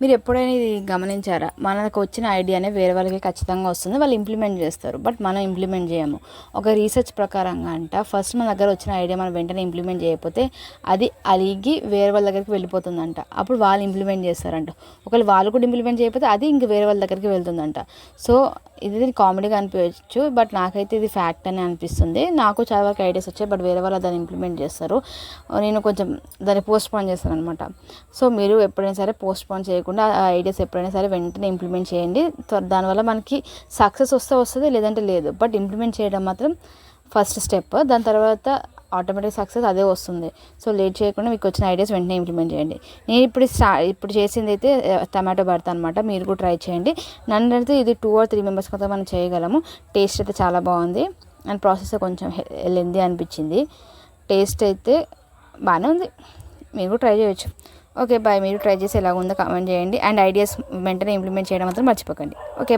మీరు ఎప్పుడైనా ఇది గమనించారా? మనకు వచ్చిన ఐడియానే వేరే వాళ్ళకి ఖచ్చితంగా వస్తుంది. వాళ్ళు ఇంప్లిమెంట్ చేస్తారు. బట్ మనం ఇంప్లిమెంట్ చేయము. ఒక రీసెర్చ్ ప్రకారంగా అంట ఫస్ట్ మన దగ్గర వచ్చిన ఐడియా మనం వెంటనే ఇంప్లిమెంట్ చేయకపోతే అది అలిగి వేరే వాళ్ళ దగ్గరికి వెళ్ళిపోతుందంట. అప్పుడు వాళ్ళు ఇంప్లిమెంట్ చేస్తారంట. ఒకవేళ వాళ్ళు కూడా ఇంప్లిమెంట్ చేయకపోతే అది ఇంక వేరే వాళ్ళ దగ్గరికి వెళ్తుందంట. సో ఇది కామెడీగా అనిపించవచ్చు బట్ నాకైతే ఇది ఫ్యాక్ట్ అని అనిపిస్తుంది. నాకు చాలా వరకు ఐడియాస్ వచ్చాయి. బట్ వేరే వాళ్ళు దాన్ని ఇంప్లిమెంట్ చేస్తారు. నేను కొంచెం దాన్ని పోస్ట్ పోన్ చేస్తాను అనమాట సో మీరు ఎప్పుడైనా సరే పోస్ట్ పోన్ చేయకుండా ఆ ఐడియాస్ ఎప్పుడైనా సరే వెంటనే ఇంప్లిమెంట్ చేయండి. దానివల్ల మనకి సక్సెస్ వస్తే వస్తుంది లేదంటే లేదు. బట్ ఇంప్లిమెంట్ చేయడం మాత్రం ఫస్ట్ స్టెప్. దాని తర్వాత ఆటోమేటిక్ సక్సెస్ అదే వస్తుంది. సో లేట్ చేయకుండా మీకు వచ్చిన ఐడియాస్ వెంటనే ఇంప్లిమెంట్ చేయండి. నేను ఇప్పుడు స్టా ఇప్పుడు చేసింది అయితే టమాటో భర్త అనమాట మీరు కూడా ట్రై చేయండి. నన్ను అయితే ఇది టూ ఆర్ త్రీ మెంబర్స్ కొంత మనం చేయగలము. టేస్ట్ అయితే చాలా బాగుంది. అండ్ ప్రాసెస్ కొంచెం లెంది అనిపించింది. టేస్ట్ అయితే బాగానే ఉంది. మీరు కూడా ట్రై చేయొచ్చు. ఓకే బాయ్ మీరు ట్రై చేసి ఎలా ఉందో కామెంట్ చేయండి. అండ్ ఐడియాస్ వెంటనే ఇంప్లిమెంట్ చేయడం మాత్రం మర్చిపోకండి. ఓకే